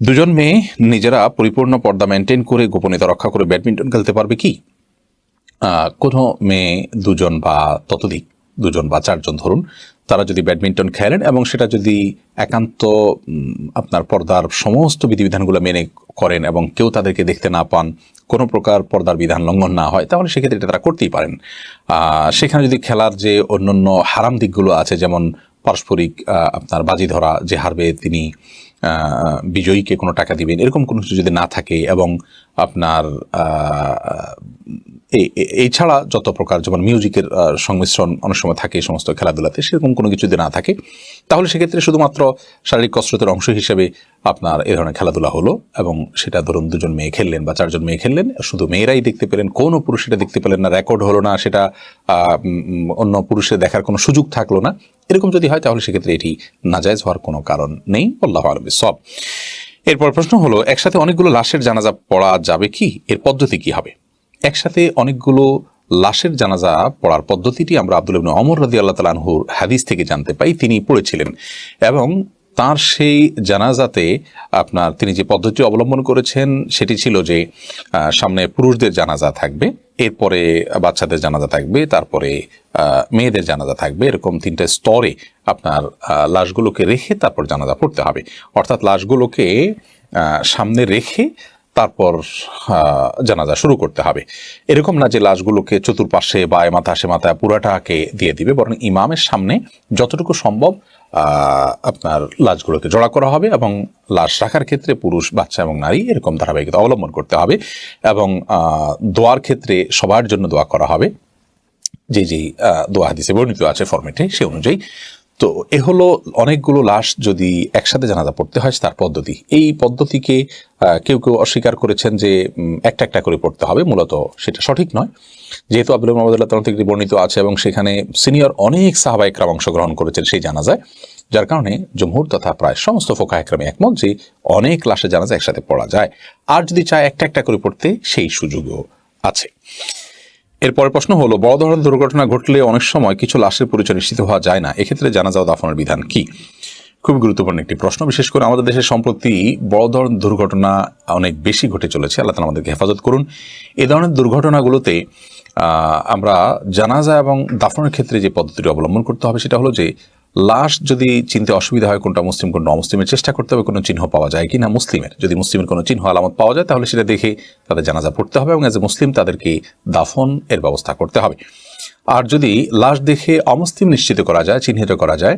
দুজন মেয়ে নিজেরা পরিপূর্ণ পর্দা মেনটেন করে, গোপনীয়তা রক্ষা করে ব্যাডমিন্টন খেলতে পারবে কি? কোনো মেয়ে দুজন বা ততোধিক দুজন বা চারজন ধরুন, তারা যদি ব্যাডমিন্টন খেলেন এবং সেটা যদি একান্ত আপনার পর্দার সমস্ত বিধিবিধানগুলো মেনে করেন এবং কেউ তাদেরকে দেখতে না পান, কোনো প্রকার পর্দার বিধান লঙ্ঘন না হয়, তাহলে সেক্ষেত্রে এটা তারা করতেই পারেন। সেখানে যদি খেলার যে অন্যান্য হারাম দিকগুলো আছে, যেমন পারস্পরিক আপনার বাজি ধরা, যে হারবে তিনি বিজয়ীকে কোনো টাকা দিবেন, এরকম কোনো কিছু যদি না থাকে এবং আপনার এই ছাড়া যত প্রকার যেমন মিউজিকের সংমিশ্রণ অনেক সময় থাকে সমস্ত খেলাধুলাতে, সেরকম কোনো কিছু যদি না থাকে, তাহলে সেক্ষেত্রে শুধুমাত্র শারীরিক কসরতের অংশ হিসেবে আপনার এই ধরনের খেলাধুলা হলো এবং সেটা ধরুন দুজন মেয়ে খেললেন বা চারজন মেয়ে খেললেন, শুধু মেয়েরাই দেখতে পেলেন, কোনো পুরুষ সেটা দেখতে পেলেন না, রেকর্ড হলো না, সেটা অন্য পুরুষের দেখার কোনো সুযোগ থাকল না, এরকম যদি হয় তাহলে সেক্ষেত্রে এটি নাজায়জ হওয়ার কোনো কারণ নেই, আল্লাহ আলমী সব। এরপর প্রশ্ন হলো, একসাথে অনেকগুলো লাশের জানাজা পড়া যাবে কি? এর পদ্ধতি কি হবে? একসাথে অনেকগুলো লাশের জানাজা পড়ার পদ্ধতিটি আমরা আব্দুল ইবনে অমর রাজি আল্লাহ তালানহুর হাদিস থেকে জানতে পাই। তিনি পড়েছিলেন এবং তার সেই জানাজাতে আপনার তিনি যে পদ্ধতি অবলম্বন করেছেন, সেটি ছিল যে সামনে পুরুষদের জানাজা থাকবে, এরপরে বাচ্চাদের জানাজা থাকবে, তারপরে মেয়েদের জানাজা থাকবে, এরকম তিনটে স্তরে আপনার লাশগুলোকে রেখে তারপর জানাজা পড়তে হবে। অর্থাৎ লাশগুলোকে সামনে রেখে তারপর জানাজা শুরু করতে হবে। এরকম না যে লাশগুলোকে চতুর্পাশে বা এ মাথা সে মাথা পুরাটাকে দিয়ে দিবে, বরং ইমামের সামনে যতটুকু সম্ভব আপনার লাশগুলোকে জড়া করা হবে এবং লাশ রাখার ক্ষেত্রে পুরুষ, বাচ্চা এবং নারী এরকম ধারাবাহিকতা অবলম্বন করতে হবে এবং দোয়ার ক্ষেত্রে সবার জন্য দোয়া করা হবে। যে যেই দোয়া হাদিসে বর্ণিত আছে ফরম্যাটে সে অনুযায়ী তো এ হলো অনেকগুলো লাশ যদি একসাথে জানাজা পড়তে হয়, তার পদ্ধতি। এই পদ্ধতিকে কেউ কেউ অস্বীকার করেছেন যে একটা একটা করে পড়তে হবে, মূলত সেটা সঠিক নয়। যেহেতু আব্দুল মোহাম্মদুল্লাহ তালা থেকে বর্ণিত আছে এবং সেখানে সিনিয়র অনেক সাহাবা একরাম অংশগ্রহণ করেছেন সেই জানাজায়, যার কারণে জমহুর তথা প্রায় সমস্ত ফোকা একরামে একমত যে, অনেক লাশের জানাজা একসাথে পড়া যায়। আর যদি চায় একটা একটা করে পড়তে, সেই সুযোগও আছে। এরপরের প্রশ্ন হলো, বড় ধরনের দুর্ঘটনা ঘটলে অনেক সময় কিছু লাশের পরিচয় নিশ্চিত হওয়া যায় না। এক্ষেত্রে জানাজা দাফনের বিধান কি? খুব গুরুত্বপূর্ণ একটি প্রশ্ন। বিশেষ করে আমাদের দেশে সম্প্রতি বড় ধরনের দুর্ঘটনা অনেক বেশি ঘটে চলেছে। আল্লাহ তালা আমাদেরকে হেফাজত করুন। এ ধরনের দুর্ঘটনাগুলোতে আমরা জানাজা এবং দাফনের ক্ষেত্রে যে পদ্ধতিটি অবলম্বন করতে হবে, সেটা হলো যে লাশ যদি চিনতে অসুবিধা হয় কোনটা মুসলিম, কোনটা অমুসলিমের, চেষ্টা করতে হবে কোনো চিহ্ন পাওয়া যায় কি না মুসলিমের। যদি মুসলিমের কোনো চিহ্ন আলামত পাওয়া যায়, তাহলে সেটা দেখে তাদের জানাজা পড়তে হবে এবং এজ এ মুসলিম তাদেরকে দাফন এর ব্যবস্থা করতে হবে। আর যদি লাশ দেখে অমুসলিম নিশ্চিত করা যায়, চিহ্নিত করা যায়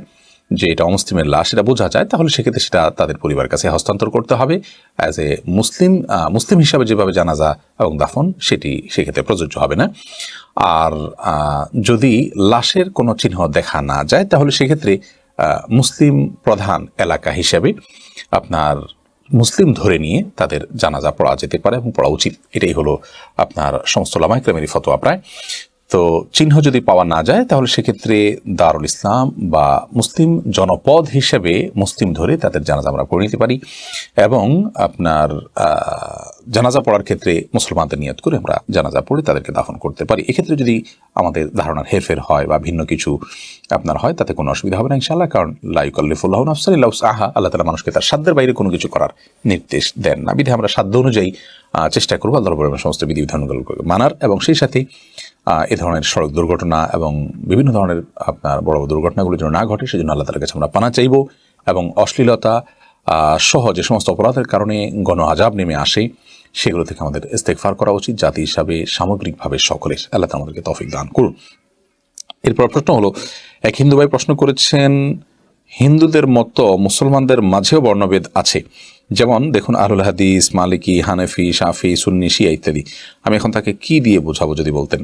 যে এটা অমুসলিমের লাশ এটা বোঝা যায়, তাহলে সেক্ষেত্রে সেটা তাদের পরিবারের কাছে হস্তান্তর করতে হবে। অ্যাজ এ মুসলিম মুসলিম হিসাবে যেভাবে জানাজা এবং দাফন, সেটি সেক্ষেত্রে প্রযোজ্য হবে না। আর যদি লাশের কোনো চিহ্ন দেখা না যায়, তাহলে সেক্ষেত্রে মুসলিম প্রধান এলাকা হিসেবে আপনার মুসলিম ধরে নিয়ে তাদের জানাজা পড়া যেতে পারে এবং পড়া উচিত। এটাই হলো আপনার সমস্ত লামাইক্রামেরই ফতোয়া প্রায়। তো চিহ্ন যদি পাওয়া না যায়, তাহলে সেক্ষেত্রে দারুল ইসলাম বা মুসলিম জনপদ হিসেবে মুসলিম ধরে তাদের জানাজা আমরা পড়ে নিতে পারি এবং আপনার জানাজা পড়ার ক্ষেত্রে মুসলমানদের নিয়ত করে আমরা জানাজা পড়ে তাদেরকে দাফন করতে পারি। এক্ষেত্রে যদি আমাদের ধারণার হেরফের হয় বা ভিন্ন কিছু আপনার হয়, তাতে কোনো অসুবিধা হবে না ইনশাআল্লাহ, কারণ লাইকল্লিফুল্লাহ আফসাল্লাহ আহা আল্লাহ তালা মানুষকে তার সাধ্যের বাইরে কোনো কিছু করার নির্দেশ দেন না। বিধে আমরা সাধ্য অনুযায়ী চেষ্টা করব আল্লাহ সমস্ত বিধিবিধানগুলো মানার এবং সেই সাথে এ ধরনের সড়ক দুর্ঘটনা এবং বিভিন্ন ধরনের আপনার বড় বড় দুর্ঘটনাগুলো যেন না ঘটে, সেজন্য আল্লাহ তালার কাছে আমরা পানা চাইব এবং অশ্লীলতা সহ যে সমস্ত অপরাধের কারণে গণ আজাব নেমে আসে, সেগুলো থেকে আমাদের ইস্তেকফার করা উচিত, জাতি হিসাবে, সামগ্রিকভাবে সকলের। আল্লাহ আমাদেরকে তফিক দান করুন। এরপর প্রশ্ন হলো, এক হিন্দু ভাই প্রশ্ন করেছেন হিন্দুদের মতো মুসলমানদের মাঝেও বর্ণভেদ আছে। যেমন, দেখুন, আহলুল হাদিস, মালিকি, হানেফি, শাফি, সুন্নি ইত্যাদি। আমি এখন তাকে কি দিয়ে বোঝাবো যদি বলতেন?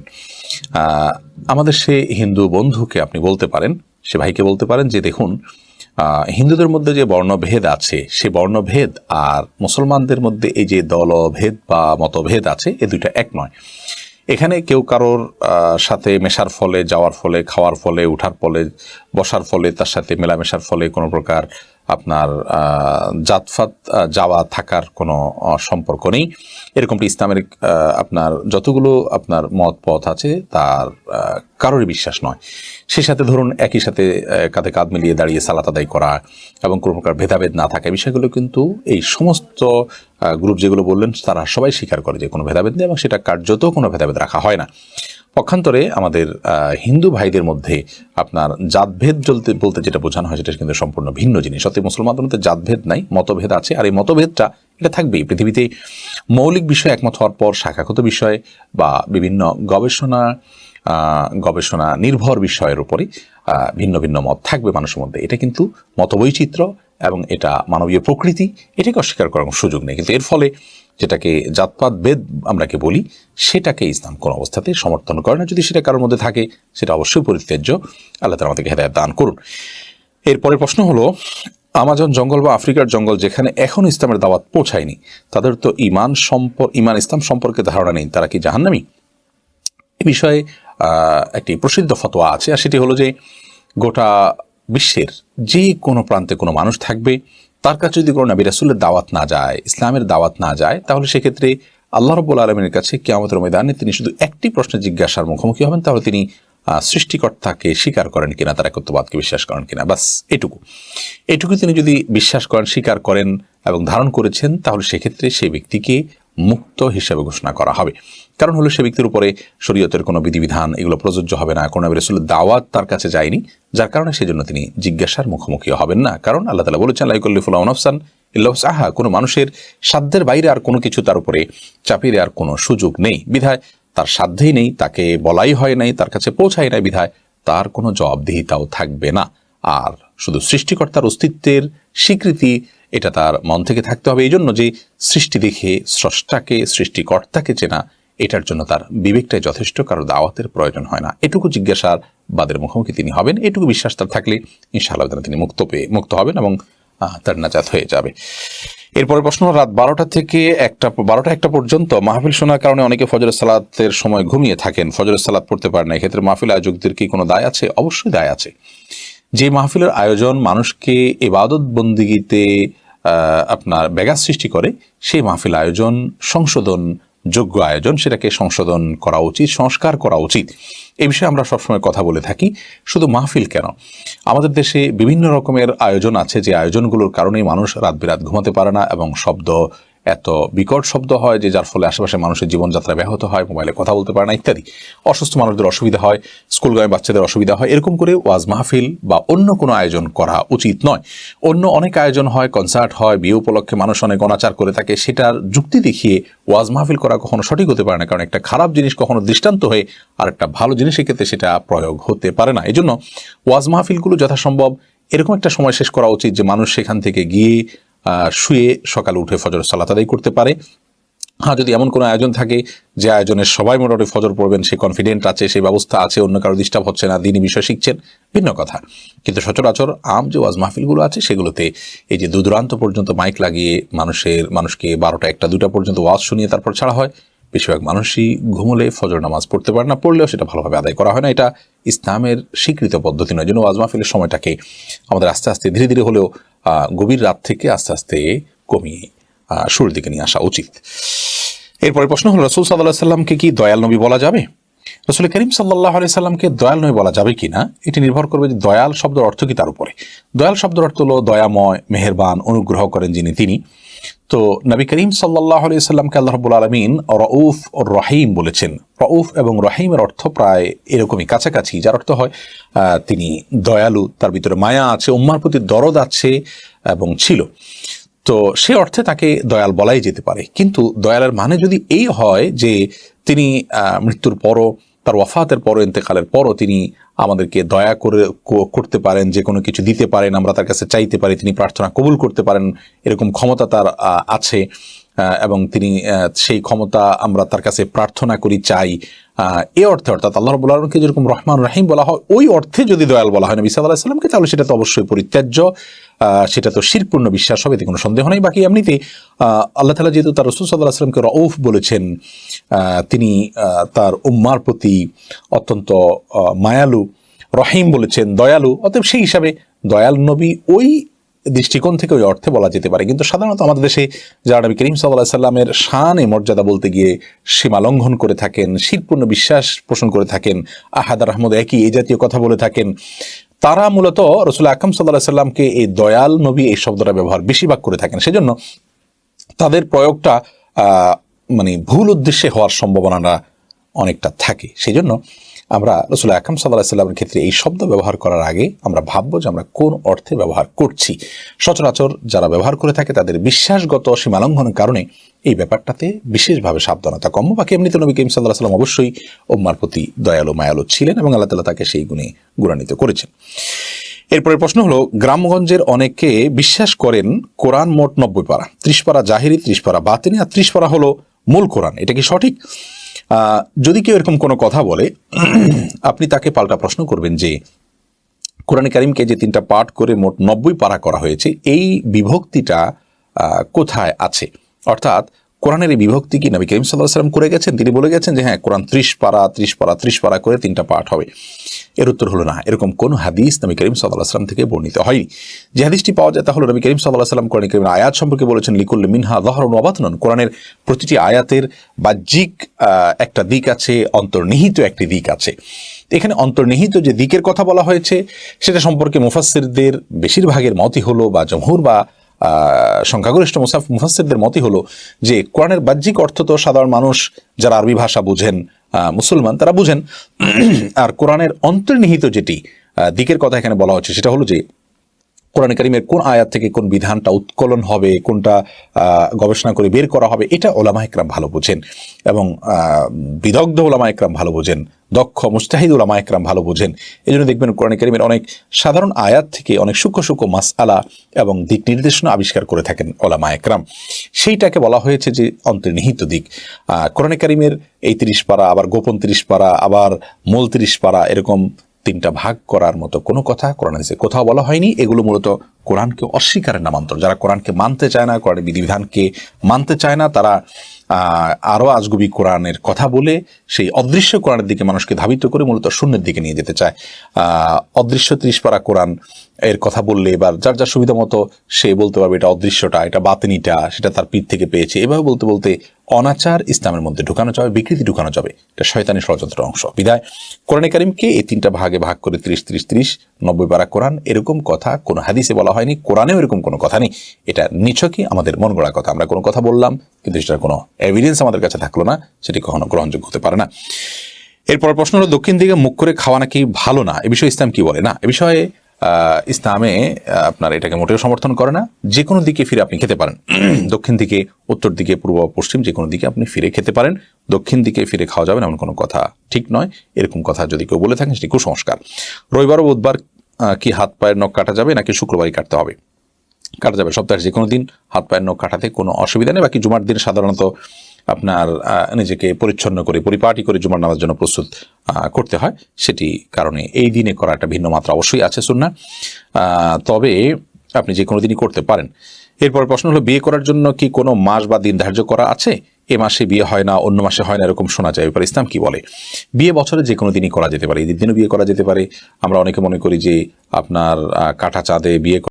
আমাদের সে হিন্দু বন্ধুকে আপনি বলতে পারেন, সে ভাইকে বলতে পারেন যে, দেখুন হিন্দুদের মধ্যে যে বর্ণভেদ আছে, সে বর্ণভেদ আর মুসলমানদের মধ্যে এই যে দলভেদ বা মতভেদ আছে, এ দুইটা এক নয়। এখানে কেউ কারোর সাথে মেশার ফলে, যাওয়ার ফলে, খাওয়ার ফলে, উঠার ফলে, বসার ফলে, তার সাথে মেলামেশার ফলে কোনো প্রকার আপনার জাতফাত যাওয়া, থাকার কোনো সম্পর্ক নেই। এরকমটি ইসলামের আপনার যতগুলো আপনার মত পথ আছে, তার কারোরই বিশ্বাস নয়। সে সাথে ধরুন একই সাথে কাঁধে কাঁধ মিলিয়ে দাঁড়িয়ে সালাত আদায় করা এবং কোনো প্রকার ভেদাভেদ না থাকা বিষয়গুলো কিন্তু এই সমস্ত গ্রুপ যেগুলো বললেন, তারা সবাই স্বীকার করে যে কোনো ভেদাভেদ নেই এবং সেটা কার্যত কোনো ভেদাভেদ রাখা হয় না। পক্ষান্তরে আমাদের হিন্দু ভাইদের মধ্যে আপনার জাতভেদ চলতে, বলতে যেটা বোঝানো হয় সেটা কিন্তু সম্পূর্ণ ভিন্ন জিনিস। অর্থাৎ মুসলমানদের মধ্যে জাতভেদ নাই, মতভেদ আছে, আর এই মতভেদটা এটা থাকবেই। পৃথিবীতে মৌলিক বিষয় একমত হওয়ার পর শাখাগত বিষয় বা বিভিন্ন গবেষণা গবেষণা নির্ভর বিষয়ের উপরে ভিন্ন ভিন্ন মত থাকবে মানুষের মধ্যে। এটা কিন্তু মতবৈচিত্র্য এবং এটা মানবীয় প্রকৃতি, এটাকে অস্বীকার করার সুযোগ নেই। কিন্তু এর ফলে যেটাকে জাতপাত বেদ আমরাকে বলি, সেটাকে ইসলাম কোনো অবস্থাতে সমর্থন করে না। যদি সেটা কারোর মধ্যে থাকে, সেটা অবশ্যই পরিত্যাজ্য। আল্লাহ তালা আমাদেরকে হেদায়ত দান করুন। এরপরের প্রশ্ন হলো, আমাজন জঙ্গল বা আফ্রিকার জঙ্গল যেখানে এখন ইসলামের দাওয়াত পৌঁছায়নি, তাদের তো ইমান সম্প ইমান ইসলাম সম্পর্কে ধারণা নেই, তারা কি জাহান্নামী? এ বিষয়ে একটি প্রসিদ্ধ ফতোয়া আছে, আর সেটি হলো যে গোটা বিশ্বের যে কোনো প্রান্তে কোনো মানুষ থাকবে তার কাছে যদি কোনো নবী রাসুলের দাওয়াত না যায়, ইসলামের দাওয়াত না যায়, তাহলে সেক্ষেত্রে আল্লাহ রব্বুল আলমের কাছে কেয়ামতের ময়দানে তিনি শুধু একটি প্রশ্নে জিজ্ঞাসার মুখোমুখি হবেন, তাহলে তিনি সৃষ্টিকর্তাকে স্বীকার করেন কিনা, তার একত্ববাদকে বিশ্বাস করেন কিনা। বাস, এটুকু। এটুকু তিনি যদি বিশ্বাস করেন, স্বীকার করেন এবং ধারণ করেছেন, তাহলে সেক্ষেত্রে সেই ব্যক্তিকে মুক্ত হিসেবে ঘোষণা করা হবে। কারণ হলো সে ব্যক্তির উপরে শরীয়তের কোনো বিধিবিধান এগুলো প্রযোজ্য হবে না। কোনো রসুলের দাওয়াত তার কাছে যায়নি। যার কারণে সেজন্য তিনি জিজ্ঞাসার মুখোমুখি হবেন না। কারণ আল্লাহ তালা বলেছেন লাইকুল্লিফুল্লাহ আফসান ইল্লাহ আহা কোনো মানুষের সাধ্যের বাইরে আর কোনো কিছু তার উপরে চাপিয়ে দেওয়ার কোনো সুযোগ নেই। বিধায় তার সাধ্যেই নেই, তাকে বলাই হয় নাই, তার কাছে পৌঁছায় নাই। বিধায় তার কোনো জবাবদিহিতাও থাকবে না। আর শুধু সৃষ্টিকর্তার অস্তিত্বের স্বীকৃতি এটা তার মন থেকে থাকতে হবে। এই জন্য যে সৃষ্টি দেখে স্রষ্টাকে, সৃষ্টিকর্তাকে চেনা, এটার জন্য তার বিবেকটাই যথেষ্ট, কারও দাওয়াতের প্রয়োজন হয় না। এটুকু জিজ্ঞাসার বাদের মুখোমুখি তিনি হবেন, এটুকু বিশ্বাস তার থাকলে ইনশাআল্লাহ তিনি মুক্ত পেয়ে, মুক্ত হবেন এবং তার নাজাত হয়ে যাবে। এরপরে প্রশ্ন রাত বারোটা থেকে একটা, বারোটা একটা পর্যন্ত মাহফিল শোনার কারণে অনেকে ফজরের সালাতের সময় ঘুমিয়ে থাকেন। ফজরের সালাত পড়তে পারেন না। এক্ষেত্রে মাহফিল আয়োজকদের কি কোনো দায় আছে? অবশ্যই দায় আছে। যে মাহফিলের আয়োজন মানুষকে এবাদত বন্দিগিতে আপনার ব্যাঘাত সৃষ্টি করে, সেই মাহফিল আয়োজন, সংশোধন, যোগ্য আয়োজন, সেটাকে সংশোধন করা উচিত, সংস্কার করা উচিত। এ বিষয়ে আমরা সবসময় কথা বলে থাকি, শুধু মাহফিল কেন? আমাদের দেশে বিভিন্ন রকমের আয়োজন আছে, যে আয়োজনগুলোর কারণেই মানুষ রাত বিরাত ঘুমাতে পারে না এবং শব্দ এত বিকট শব্দ হয় যে যার ফলে আশেপাশে মানুষের জীবনযাত্রা ব্যাহত হয়, মোবাইলে কথা বলতে পারে না, ইত্যাদি। অসুস্থ মানুষদের অসুবিধা হয়, স্কুলগামী বাচ্চাদের অসুবিধা হয়। এরকম করে ওয়াজ মাহফিল বা অন্য কোনো আয়োজন করা উচিত নয়। অন্য অনেক আয়োজন হয়, কনসার্ট হয়, বিয়ে উপলক্ষে মানুষ অনেক অনাচার করে থাকে। সেটার যুক্তি দেখিয়ে ওয়াজ মাহফিল করা কখনো সঠিক হতে পারে না, কারণ একটা খারাপ জিনিস কখনো দৃষ্টান্ত হয়ে আর একটা ভালো জিনিসের ক্ষেত্রে সেটা প্রয়োগ হতে পারে না। এই জন্য ওয়াজ মাহফিলগুলো যথাসম্ভব এরকম একটা সময় শেষ করা উচিত যে মানুষ সেখান থেকে গিয়ে শুয়ে সকালে উঠে ফজর সালাত আদায় করতে পারে। হ্যাঁ যদি এমন কোনো আয়োজন থাকে যে আয়োজনের সবাই মোটামুটি ফজর পড়বেন, সে কনফিডেন্ট আছে সেই ব্যবস্থা আছে, অন্য কারও ডিস্টার্ব হচ্ছে না, দিনই বিষয় শিখছেন, ভিন্ন কথা। কিন্তু সচরাচর আম যে ওয়াজ মাহফিলগুলো আছে, সেগুলোতে এই যে দূরান্ত পর্যন্ত মাইক লাগিয়ে মানুষের, মানুষকে বারোটা একটা দুটা পর্যন্ত ওয়াজ শুনিয়ে তারপর ছাড়া হয়। বেশিরভাগ মানুষই ঘুমলে ফজর নামাজ পড়তে পারে না, পড়লেও সেটা ভালোভাবে আদায় করা হয় না। এটা ইসলামের স্বীকৃত পদ্ধতি নয়। জন্য ওয়াজ মাহফিলের সময়টাকে আমাদের আস্তে আস্তে, ধীরে ধীরে হলেও গভীর রাত থেকে আস্তে আস্তে কমিয়ে শুরুর দিকে নিয়ে আসা উচিত। এরপরে প্রশ্ন হলো, রসুল সাল্লাহ সাল্লামকে কি দয়াল নবী বলা যাবে? রসুল করিম সাল্লাহ আলি সাল্লামকে দয়াল নবী বলা যাবে কি না এটি নির্ভর করবে যে দয়াল শব্দের অর্থ কি তার উপরে। দয়াল শব্দের অর্থ হলো দয়াময়, মেহেরবান, অনুগ্রহ করেন যিনি তিনি। তো নবী করিম সাল্লাহ আলি সাল্লামকে আল্লাহ রবুল আলমিন রউফ রহিম বলেছেন। রউফ এবং রহিমের অর্থ প্রায় এরকমই, কাছাকাছি, যার অর্থ হয় তিনি দয়ালু, তার ভিতরে মায়া আছে, উম্মার প্রতি দরদ আছে এবং ছিল। তো সে অর্থে তাকে দয়াল বলাই যেতে পারে। কিন্তু দয়ালের মানে যদি এই হয় যে তিনি মৃত্যুর পরও তার ওয়াফাতের পর ইন্তেকালের পরও তিনি আমাদেরকে দয়া করে করতে পারেন, যে কোনো কিছু দিতে পারেন, আমরা তার কাছে চাইতে পারি, তিনি প্রার্থনা কবুল করতে পারেন, এরকম ক্ষমতা তার আছে। এবং তিনি সেই ক্ষমতা আমরা তার কাছে প্রার্থনা করি, চাই। এ অর্থে অর্থাৎ আল্লাহ রবুল আলমকে যেরকম রহমান রাহিম বলা হয়, ওই অর্থে যদি দয়াল বলা হয়, নবী সাল্লাহ সাল্লামকে, তাহলে সেটা তো অবশ্যই পরিত্যাজ্য। সেটা তো শিরপূর্ণ বিশ্বাস হবে, এতে কোনো সন্দেহ নেই। বাকি এমনিতে আল্লাহ তালা যেহেতু তার রসুল সাল্লাহ আসলামকে রউফ বলেছেন তিনি তার উম্মার প্রতি অত্যন্ত মায়ালু, রহিম বলেছেন, দয়ালু। অতএব সেই হিসাবে দয়াল নবী ওই দৃষ্টিকোণ থেকে ওই অর্থে বলা যেতে পারে। কিন্তু সাধারণত আমাদের দেশে যারা নবী করিম সাল্লাহ সাল্লামের এ মর্যাদা বলতে গিয়ে সীমা লঙ্ঘন করে থাকেন শীতপূর্ণ বিশ্বাস পোষণ করে থাকেন আহাদার আহমদ একই এই জাতীয় কথা বলে থাকেন, তারা মূলত রসুল আকরম সাল্লাহ সাল্লামকে এই দয়াল নবী এই শব্দটা ব্যবহার বেশিরভাগ করে থাকেন। সেজন্য তাদের প্রয়োগটা মানে ভুল উদ্দেশ্যে হওয়ার সম্ভাবনাটা অনেকটা থাকে। সেই জন্য আমরা রসুল আকরম সাল্লাহ সাল্লামের ক্ষেত্রে এই শব্দ ব্যবহার করার আগে আমরা ভাববো যে আমরা কোন অর্থে ব্যবহার করছি। সচরাচর যারা ব্যবহার করে থাকে তাদের বিশ্বাসগত সীমালঙ্ঘনের কারণে এই ব্যাপারটাতে বিশেষভাবে সাবধানতা কম। বাকি এমনিতে নবী করিম সাল্লাহ সাল্লাম অবশ্যই ওম্মার প্রতি দয়ালু, মায়ালু ছিলেন এবং আল্লাহ তালা তাকে সেই গুণে গুণান্বিত করেছেন। এরপরের প্রশ্ন হলো, গ্রামগঞ্জের অনেকে বিশ্বাস করেন কোরআন মোট নব্বই পারা, ত্রিশ পারা জাহিরি, ত্রিশ পারা বাতিনি, আর ত্রিশ পারা হলো মূল কোরআন। এটা কি সঠিক? যদি কেউ এরকম কোনো কথা বলে, আপনি তাকে পাল্টা প্রশ্ন করবেন যে, কোরআন কারিমকে যে তিনটা পাঠ করে মোট নব্বই পারা করা হয়েছে, এই বিভক্তিটা কোথায় আছে? অর্থাৎ কোরআনের এই বিভক্তি কি? নবী করিম সাল্লাহ সাল্লাম করে গেছেন? তিনি বলে গেছেন যে হ্যাঁ কোরআন ত্রিশ পারা ত্রিশ পারা ত্রিশ পারা করে তিনটা পাঠ হবে। এর উত্তর হলো না। এরকম কোন হাদিস নবী করিম সাল্লাহ সাল্লাম থেকে বর্ণিত হয়নি। যে হাদিসটি পাওয়া যায়, তা হলো নবী করিম সাল্লাহ সাল্লাম কোরআন করিমের আয়াত সম্পর্কে বলেছেন লিকুল মিনহা দহরন অবাতনন কোরআনের প্রতিটি আয়াতের বাহ্যিক একটা দিক আছে, অন্তর্নিহিত একটি দিক আছে। এখানে অন্তর্নিহিত যে দিকের কথা বলা হয়েছে, সেটা সম্পর্কে মুফাসসিরদের বেশিরভাগের মতই হলো বা জমহুর বা সংখ্যাগরিষ্ঠ মুসাফ মুফাসিরদের মতই হলো যে, কোরআনের বাহ্যিক অর্থ তো সাধারণ মানুষ যারা আরবি ভাষা বুঝেন মুসলমান তারা বুঝেন। আর কোরআনের অন্তর্নিহিত যেটি দিকের কথা এখানে বলা হচ্ছে সেটা হলো যে কোরআন কারিমের কোন আয়াত থেকে কোন বিধানটা উৎকলন হবে, কোনটা গবেষণা করে বের করা হবে, এটা ওলামা একরাম ভালো বোঝেন এবং বিদগ্ধ ওলামা একরাম ভালো বোঝেন, দক্ষ, মুস্তাহিদ ওলামা একরাম ভালো বোঝেন। এই জন্য দেখবেন কোরআন করিমের অনেক সাধারণ আয়াত থেকে অনেক সূক্ষ্ম সূক্ষ্ম মাস আলা এবং দিক নির্দেশনা আবিষ্কার করে থাকেন ওলামা একরাম। সেইটাকে বলা হয়েছে যে অন্তর্নিহিত দিক। কোরআন কারিমের এই তিরিশ পারা, আবার গোপন তিরিশ পারা, আবার মূল তিরিশ পারা এরকম তিনটা ভাগ করার মতো কোনো কথা কোরআন হাদিসে কোথাও বলা হয়নি। এগুলো মূলত কোরআনকে অস্বীকারের নামান্তর। যারা কোরআনকে মানতে চায় না, কোরআনের বিধিবিধানকে মানতে চায় না, তারা আরও আরও আজগুবি কোরআনের কথা বলে সেই অদৃশ্য কোরআনের দিকে মানুষকে ধাবিত করে মূলত শূন্যের দিকে নিয়ে যেতে চায়। অদৃশ্য ত্রিশ পারা কোরআন এর কথা বললে এবার যার যার সুবিধা মতো সে বলতে পারবে এটা অদৃশ্যটা, এটা বাতিনিটা, সেটা তার পিঠ থেকে পেয়েছে। এভাবে বলতে বলতে অনাচার ইসলামের মধ্যে ঢুকানো যাবে, বিকৃতি ঢুকানো যাবে। এটা শয়তানি ষড়যন্ত্র অংশ। বিদায়। কোরআনে কারিমকে এই তিনটা ভাগে ভাগ করে ত্রিশ ত্রিশ ত্রিশ, নব্বই পারা কোরআন এরকম কথা কোনো হাদিসে বলা হয়নি, কোরআনেও এরকম কোনো কথা নেই। এটা নিছকই আমাদের মন গড়া কথা। আমরা কোনো কথা বললাম, কিন্তু সেটার কোনো এভিডেন্স আমাদের কাছে থাকল না, সেটি কখনো গ্রহণযোগ্য হতে পারে না। এরপর প্রশ্ন হলো, দক্ষিণ দিকে মুখ করে খাওয়া নাকি ভালো না? এ বিষয়ে ইসলাম কি বলে? না, এ বিষয়ে ইসলামে আপনার এটাকে মোটেও সমর্থন করে না। যে কোনো দিকে ফিরে আপনি খেতে পারেন। দক্ষিণ দিকে, উত্তর দিকে, পূর্ব পশ্চিম যে কোনো দিকে আপনি ফিরে খেতে পারেন। দক্ষিণ দিকে ফিরে খাওয়া যাবে এমন কোনো কথা ঠিক নয়। এরকম কথা যদি কেউ বলে থাকেন, সেটি কুসংস্কার। রবিবার ও বুধবার কি হাত পায়ের নখ কাটা যাবে, নাকি শুক্রবারই কাটতে হবে? কাটা যাবে সপ্তাহের যে কোনো দিন, হাত পায়ের নখ কাটাতে কোনো অসুবিধা নেই। বাকি জুমার দিন সাধারণত আপনার নিজেকে পরিচ্ছন্ন করে, পরিপাটি করে জুমার নামার জন্য প্রস্তুত করতে হয়, সেটি কারণে এই দিনে করা একটা ভিন্ন মাত্রা অবশ্যই আছে শুননা তবে আপনি যে কোনো দিনই করতে পারেন। এরপর প্রশ্ন হলো, বিয়ে করার জন্য কি কোনো মাস বা দিন ধার্য করা আছে? এ মাসে বিয়ে হয় না, অন্য মাসে হয় না, এরকম শোনা যায়। এবার ইসলাম কি বলে? বিয়ে বছরে যে কোনো দিনই করা যেতে পারে, ঈদের দিনও বিয়ে করা যেতে পারে। আমরা অনেকে মনে করি যে আপনার কাটা চাঁদে বিয়ে